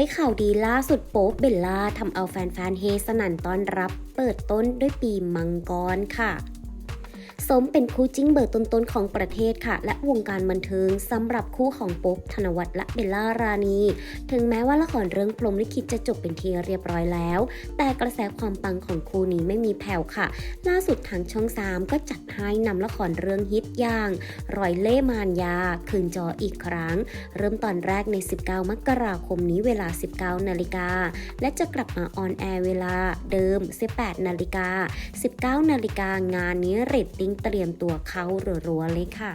ยข่าวดีล่าสุดโป๊บเบลล่าทำเอาแฟนๆเฮสนั่นต้อนรับ เปิดต้นด้วยปีมังกรค่ะ สมเป็นคู่จิ้งเบอร์ต้นๆของประเทศค่ะ และวงการบันเทิงสำหรับคู่ของป๊ปธนวัฒน์และเบลล่ารานีถึงแม้ว่าละครเรื่องพรมลิขิตจะจบเป็นที่เรียบร้อยแล้ว แต่กระแสความปังของคู่นี้ไม่มีแผ่วค่ะ ล่าสุดทางช่อง 3 ก็จัดให้นำละครเรื่องฮิตอย่างรอยเล่มานยา คืนจออีกครั้ง เริ่มตอนแรกใน 19 มกราคมนี้เวลา 19 นาฬิกา และจะกลับมาออนแอร์เวลาเดิม 18 นาฬิกา 19 นาฬิกางานนี้เรตติ้งเตรียมตัวเข้ารัวๆเลยค่ะ